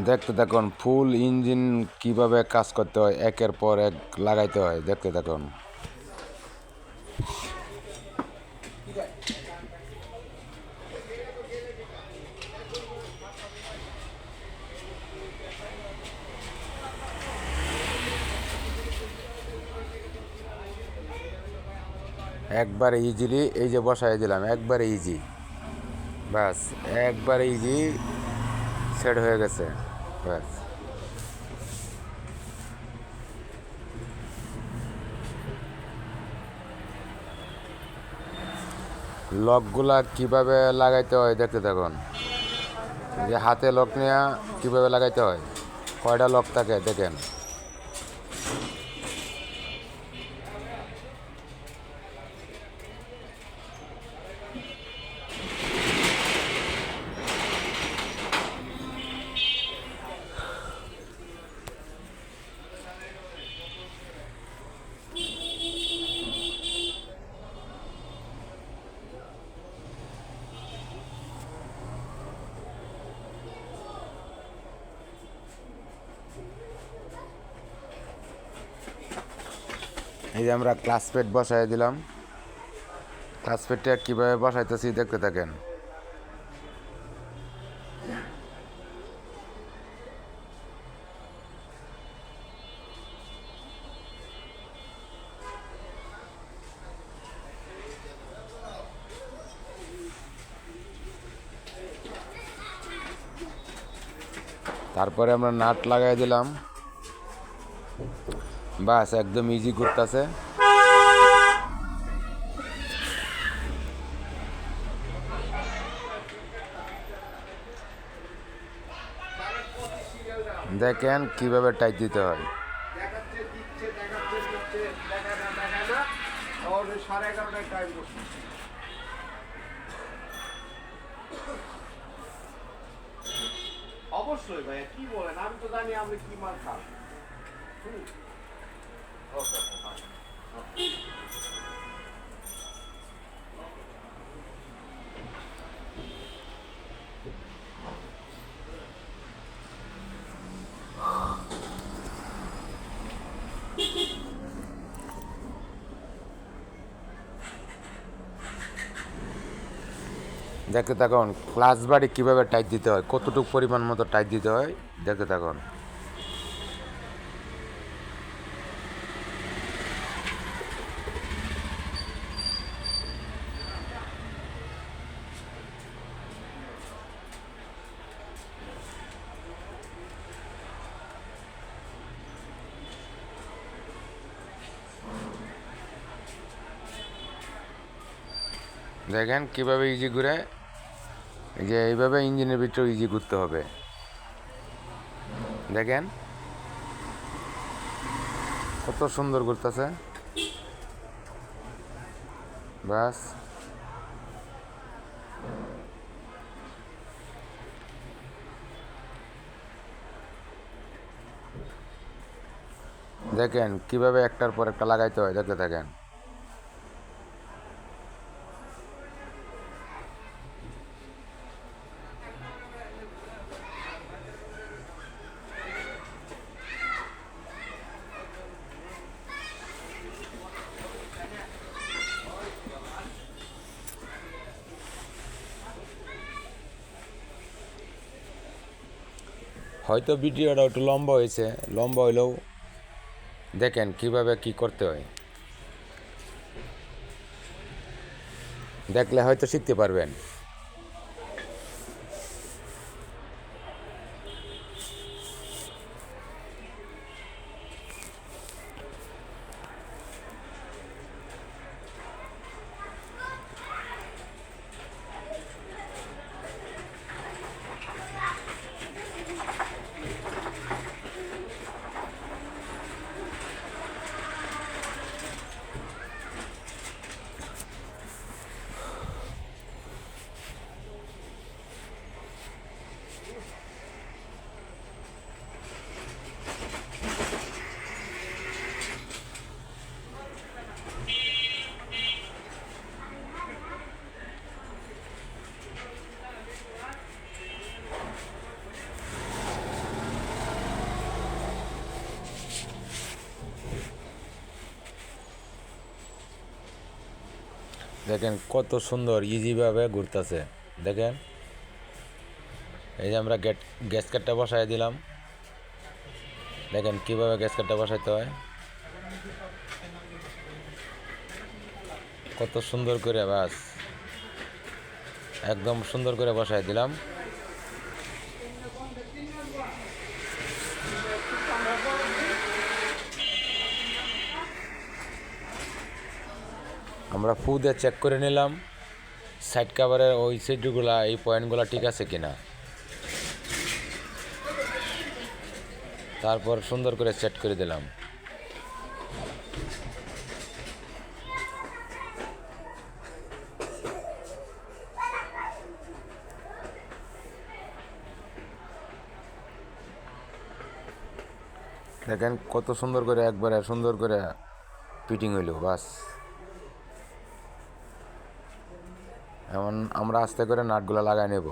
দেখতে থাকুন, ফুল ইঞ্জিন কীভাবে কাজ করতে হয়, একের পর এক লাগাইতে হয়, দেখতে থাকুন। একবারে ইজিলি এই যে বসাই দিলাম, একবারে ইজি ব্যাস একবারে ইজি সেট হয়ে গেছে। ব্যাস। লকগুলা কীভাবে লাগাইতে হয় দেখতে দেখুন যে হাতে লক নেওয়া কীভাবে লাগাইতে হয়? কয়টা লক থাকে দেখেন। এই যে আমরা ক্লাস বসাই দিলাম। ক্লাস পেটটা কীভাবে বসাইতেছি দেখতে থাকেন। তারপরে আমরা নাট লাগাই দিলাম। বাস একদম ইজি করতেছে। দেখেন কীভাবে টাইট দিতে হয়। অবশ্যই ভাইয়া কি বলেন? আমি তো জানি আপনি কি ওকে, ওকে। দেখতে থাকুন ক্লাস বাড়ি কীভাবে টাইট দিতে হয়? কতটুকু পরিমাণ মতো টাইট দিতে হয়? দেখতে থাকুন দেখেন কীভাবে ইজি ঘুরে। যে এইভাবে ইঞ্জিনের ভিতরে ইজি ঘুরতে হবে। দেখেন। কত সুন্দর ঘুরতেছে। বাস। দেখেন কীভাবে একটার পর একটা লাগাইতে হয়, দেখতে থাকেন। হয়তো ভিডিওটা একটু লম্বা হয়েছে, লম্বা হইলেও দেখেন কীভাবে কি করতে হয়। দেখলে হয়তো শিখতে পারবেন। দেখেন কত সুন্দর ইজিভাবে ঘুরতেছে। দেখেন, এই যে আমরা গেট গ্যাস কাটটা বসাই দিলাম। দেখেন কীভাবে গ্যাস কাটটা বসাইতে হয়। কত সুন্দর করে বাস। একদম সুন্দর করে বসাই দিলাম। আমরা ফু দিয়ে চেক করে নিলাম সাইড কাভারের ওই সাইডগুলা এই পয়েন্টগুলো ঠিক আছে কিনা। তারপর সুন্দর করে সেট করে দিলাম। দেখেন কত সুন্দর করে একবারে সুন্দর করে ফিটিং হইল, বাস। এখন আমরা আস্তে করে নাটগুলো লাগাই নেব।